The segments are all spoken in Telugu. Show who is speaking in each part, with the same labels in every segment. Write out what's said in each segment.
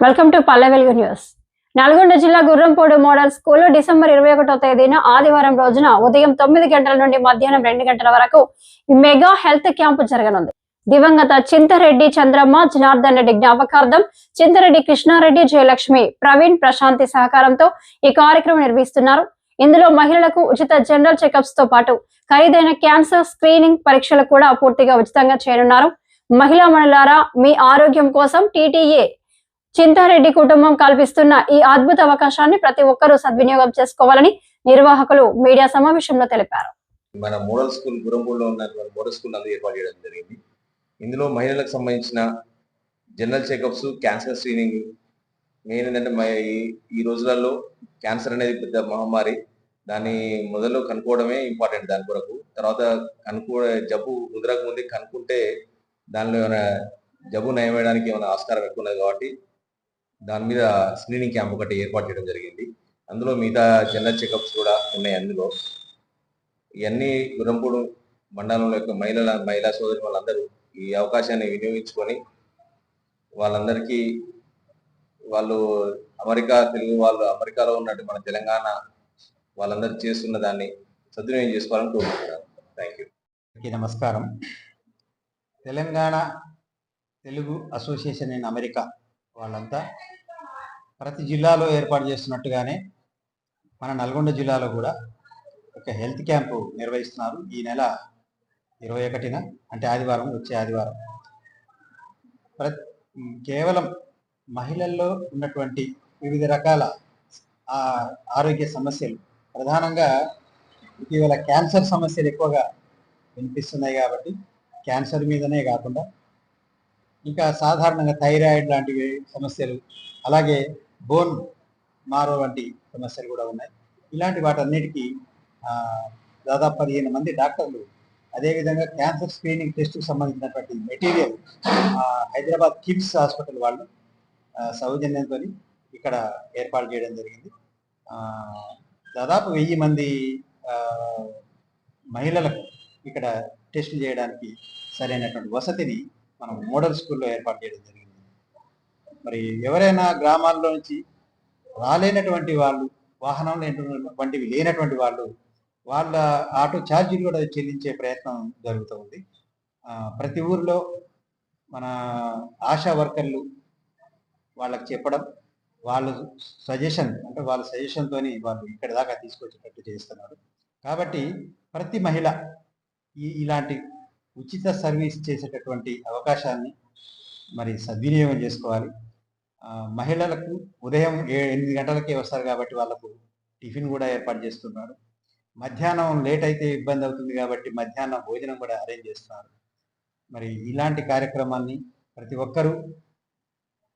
Speaker 1: Welcome to Palle Velugu news Nalgonda జిల్లా గుర్రంపోడు మోడల్ స్కూల్లో డిసెంబర్ ఇరవై ఒకటో తేదీన ఆదివారం రోజున ఉదయం తొమ్మిది గంటల నుండి మధ్యాహ్నం రెండు గంటల వరకు మెగా హెల్త్ క్యాంపు జరగనుంది. దివంగత చింతరెడ్డి చంద్రమ్మ జనార్దన్ రెడ్డి జ్ఞాపకార్థం చింతరెడ్డి కృష్ణారెడ్డి జయలక్ష్మి ప్రవీణ్ ప్రశాంతి సహకారంతో ఈ కార్యక్రమం నిర్వహిస్తున్నారు. ఇందులో మహిళలకు ఉచిత జనరల్ చెకప్స్తో పాటు ఖరీదైన క్యాన్సర్ స్క్రీనింగ్ పరీక్షలు కూడా పూర్తిగా ఉచితంగా చేయనున్నారు. మహిళా మణులారా మీ ఆరోగ్యం కోసం టీటీఏ చింతారెడ్డి కుటుంబం కల్పిస్తున్న ఈ అద్భుత అవకాశాన్ని ప్రతి ఒక్కరూ సద్వినియోగం చేసుకోవాలని నిర్వాహకులు మీడియా సమావేశంలో తెలిపారు.
Speaker 2: మన మోడల్ స్కూల్ గురంపూడిలో ఉన్న మోడల్ స్కూల్ నందు ఏర్పాటు చేయడం జరిగింది. ఇందులో మహిళలకు సంబంధించిన general checkups cancer screening main ఏంటంటే ఈ- ఈ రోజులలో క్యాన్సర్ అనేది పెద్ద మహమ్మారి. దాన్ని మొదలు కనుక్కోవడమే ఇంపార్టెంట్ దాని కొరకు. తర్వాత కనుక్కో జబ్బు ముద్రకు ముందే కనుక్కుంటే దానిలో ఏమైనా జబ్బు నయమేయడానికి ఏమైనా ఆస్కారం ఎక్కువ ఉన్నది కాబట్టి దాని మీద స్క్రీనింగ్ క్యాంప్ ఒకటి ఏర్పాటు చేయడం జరిగింది. అందులో మిగతా జనరల్ చెకప్స్ కూడా ఉన్నాయి అందులో. ఇవన్నీ గురంపూడు మండలంలో యొక్క మహిళల మహిళా సోదరి వాళ్ళందరూ ఈ అవకాశాన్ని వినియోగించుకొని వాళ్ళందరికీ వాళ్ళు అమెరికా తెలుగు వాళ్ళు అమెరికాలో ఉన్నట్టు మన తెలంగాణ వాళ్ళందరూ చేస్తున్న దాన్ని సద్వినియోగం చేసుకోవాలని కోరుకుంటున్నాను. థ్యాంక్ యూ
Speaker 3: నమస్కారం. Telangana Telugu association in America వాళ్ళంతా ప్రతి జిల్లాలో ఏర్పాటు చేస్తున్నట్టుగానే మన నల్గొండ జిల్లాలో కూడా ఒక హెల్త్ క్యాంపు నిర్వహిస్తున్నారు. ఈ నెల ఇరవై ఒకటిన అంటే ఆదివారం వచ్చే ఆదివారం. ప్ర కేవలం మహిళల్లో ఉన్నటువంటి వివిధ రకాల ఆరోగ్య సమస్యలు. ప్రధానంగా ఇటీవల క్యాన్సర్ సమస్యలు ఎక్కువగా వినిపిస్తున్నాయి కాబట్టి క్యాన్సర్ మీదనే కాకుండా ఇంకా సాధారణంగా థైరాయిడ్ లాంటివి సమస్యలు అలాగే బోన్ మారో వంటి సమస్యలు కూడా ఉన్నాయి. ఇలాంటి వాటన్నిటికీ దాదాపు పదిహేను మంది డాక్టర్లు అదేవిధంగా క్యాన్సర్ స్క్రీనింగ్ టెస్ట్కి సంబంధించినటువంటి మెటీరియల్ హైదరాబాద్ కిమ్స్ హాస్పిటల్ వాళ్ళు సౌజన్యంతో ఇక్కడ ఏర్పాటు చేయడం జరిగింది. దాదాపు వెయ్యి మంది మహిళలకు ఇక్కడ టెస్టులు చేయడానికి సరైనటువంటి వసతిని మనం మోడల్ స్కూల్లో ఏర్పాటు చేయడం జరిగింది. మరి ఎవరైనా గ్రామాల్లో నుంచి రాలేనటువంటి వాళ్ళు వాహనం లేనటువంటి- వంటివి లేనటువంటి వాళ్ళు వాళ్ళ ఆటో ఛార్జీలు కూడా చెల్లించే ప్రయత్నం జరుగుతూ ఉంది. ప్రతి ఊర్లో మన ఆశా వర్కర్లు వాళ్ళకి చెప్పడం వాళ్ళు సజెషన్ అంటే వాళ్ళ సజెషన్తో వాళ్ళు ఇక్కడ దాకా తీసుకొచ్చేటట్టు చేస్తున్నారు. కాబట్టి ప్రతి మహిళ ఈ ఇలాంటి ఉచిత సర్వీస్ చేసేటటువంటి అవకాశాన్ని మరి సద్వినియోగం చేసుకోవాలి. మహిళలకు ఉదయం ఏ- ఎనిమిది గంటలకే వస్తారు కాబట్టి వాళ్ళకు టిఫిన్ కూడా ఏర్పాటు చేస్తున్నారు. మధ్యాహ్నం లేట్ అయితే ఇబ్బంది అవుతుంది కాబట్టి మధ్యాహ్నం భోజనం కూడా అరేంజ్ చేస్తున్నారు. మరి ఇలాంటి కార్యక్రమాన్ని ప్రతి ఒక్కరూ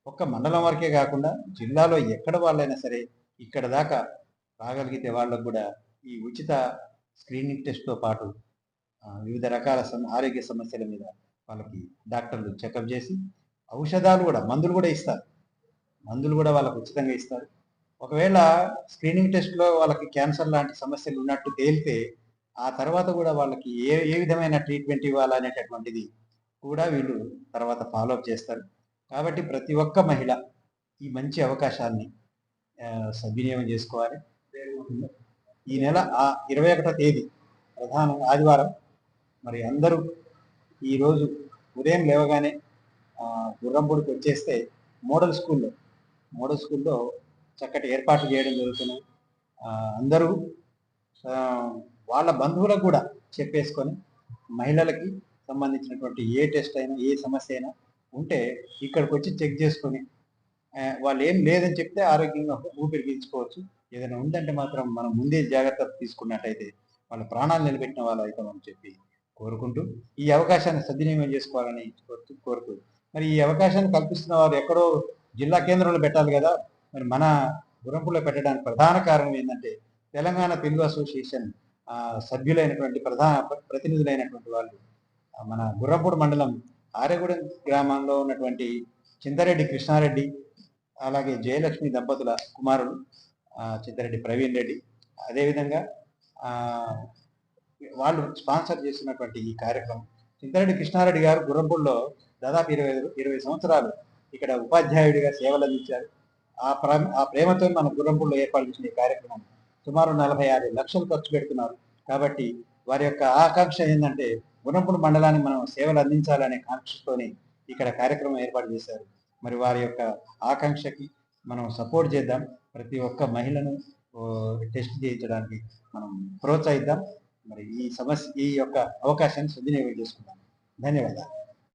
Speaker 3: ఒక్క మండలం వరకే కాకుండా జిల్లాలో ఎక్కడ వాళ్ళైనా సరే ఇక్కడ దాకా రాగలిగితే వాళ్ళకు కూడా ఈ ఉచిత స్క్రీనింగ్ టెస్ట్తో పాటు వివిధ రకాల ఆరోగ్య సమస్యల మీద వాళ్ళకి డాక్టర్లు చెకప్ చేసి ఔషధాలు కూడా మందులు కూడా ఇస్తారు. మందులు కూడా వాళ్ళకు ఉచితంగా ఇస్తారు. ఒకవేళ స్క్రీనింగ్ టెస్ట్లో వాళ్ళకి క్యాన్సర్ లాంటి సమస్యలు ఉన్నట్టు తేలితే ఆ తర్వాత కూడా వాళ్ళకి ఏ ఏ విధమైన ట్రీట్మెంట్ ఇవ్వాలనేటటువంటిది కూడా వీళ్ళు తర్వాత ఫాలోఅప్ చేస్తారు. కాబట్టి ప్రతి ఒక్క మహిళ ఈ మంచి అవకాశాన్ని సద్వినియోగం చేసుకోవాలి. ఈ నెల ఆ ఇరవై ఒకటో తేదీ ప్రధాన ఆదివారం మరి అందరూ ఈరోజు ఉదయం లేవగానే గుర్రంపూడికి వచ్చేస్తే మోడల్ స్కూల్లో మోడల్ స్కూల్లో చక్కటి ఏర్పాట్లు చేయడం జరుగుతున్నాయి. అందరూ వాళ్ళ బంధువులకు కూడా చెప్పేసుకొని మహిళలకి సంబంధించినటువంటి ఏ టెస్ట్ అయినా ఏ సమస్య అయినా ఉంటే ఇక్కడికి వచ్చి చెక్ చేసుకొని వాళ్ళు ఏం లేదని చెప్తే ఆరోగ్యంగా ఊపిరి పీల్చుకోవచ్చు. ఏదైనా ఉందంటే మాత్రం మనం ముందే జాగ్రత్త తీసుకున్నట్టయితే వాళ్ళ ప్రాణాలు నిలబెట్టిన వాళ్ళు అవుతామని చెప్పి కోరుకుంటూ ఈ అవకాశాన్ని సద్వినియోగం చేసుకోవాలని కోరుతూ కోరుతూ. మరి ఈ అవకాశాన్ని కల్పిస్తున్న వారు ఎక్కడో జిల్లా కేంద్రంలో పెట్టాలి కదా. మరి మన గురంపులో పెట్టడానికి ప్రధాన కారణం ఏంటంటే తెలంగాణ తెలుగు అసోసియేషన్ సభ్యులైనటువంటి ప్రధాన ప్రతినిధులైనటువంటి వాళ్ళు. మన గుర్రపూడి మండలం ఆరేగూడెం గ్రామంలో ఉన్నటువంటి చింతారెడ్డి కృష్ణారెడ్డి అలాగే జయలక్ష్మి దంపతుల కుమారుడు చింతారెడ్డి ప్రవీణ్ రెడ్డి. అదేవిధంగా వాళ్ళు స్పాన్సర్ చేసినటువంటి ఈ కార్యక్రమం. చింతరెడ్డి కృష్ణారెడ్డి గారు గుర్రంపూడిలో దాదాపు ఇరవై ఇరవై సంవత్సరాలు ఇక్కడ ఉపాధ్యాయుడిగా సేవలు అందించారు. ఆ ప్ర ఆ ప్రేమతో మన గుర్రంపూడిలో ఏర్పాటు చేసిన ఈ కార్యక్రమం సుమారు నలభై ఆరు లక్షలు ఖర్చు పెడుతున్నారు. కాబట్టి వారి యొక్క ఆకాంక్ష ఏంటంటే గుర్రంపూడి మండలాన్ని మనం సేవలు అందించాలనే కాంక్షతోని ఇక్కడ కార్యక్రమం ఏర్పాటు చేశారు. మరి వారి యొక్క ఆకాంక్షకి మనం సపోర్ట్ చేద్దాం. ప్రతి ఒక్క మహిళను టెస్ట్ చేయించడానికి మనం ప్రోత్సహిద్దాం. మరి ఈ సమస్య ఈ యొక్క అవకాశాన్ని సద్వినియోగం చేసుకున్నాను ధన్యవాదాలు.